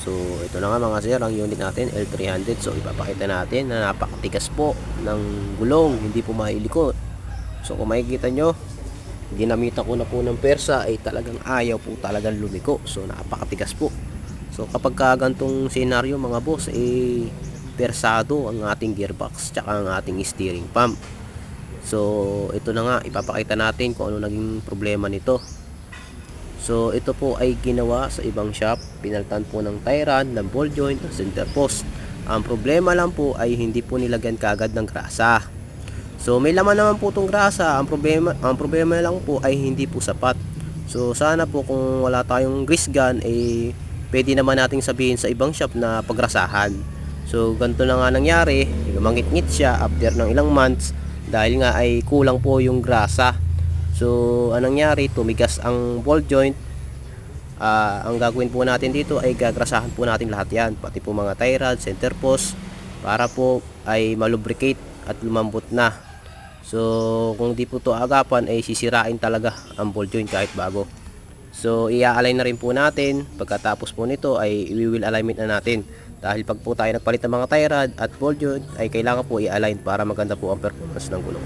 So ito na nga mga sir ang unit natin L300 so ipapakita natin na napakatigas po ng gulong hindi po mailiko So kung makikita nyo ginamitan ko na po ng persa ay talagang ayaw po talagang lumiko. So napakatigas po. So kapag ka gantong senaryo mga boss eh persado ang ating gearbox tsaka ang ating steering pump. So ito na nga ipapakita natin kung ano naging problema nito So ito po ay ginawa sa ibang shop, pinaltan po ng tie rod, ng ball joint, ng center post. Ang problema lang po ay hindi po nilagyan kagad ng grasa. So may laman naman po itong grasa, ang problema, ang problema lang po ay hindi po sapat. So sana po kung wala tayong grease gun eh pwede naman nating sabihin sa ibang shop na pagrasahan. So ganito na nga nangyari, lumangit-ngit siya after ng ilang months dahil nga ay kulang po yung grasa. So, anong nangyari? Tumigas ang ball joint. Ah, ang gagawin po natin dito ay gagrasahan po natin lahat yan. Pati po mga tie rod, center post. Para po ay malubricate at lumambot na. So, kung di po to agapan ay sisirain talaga ang ball joint kahit bago. So, i-align na rin po natin. Pagkatapos po nito ay i-wheel alignment na natin. Dahil pag po tayo nagpalit ng mga tie rod at ball joint ay kailangan po i-align para maganda po ang performance ng gulong.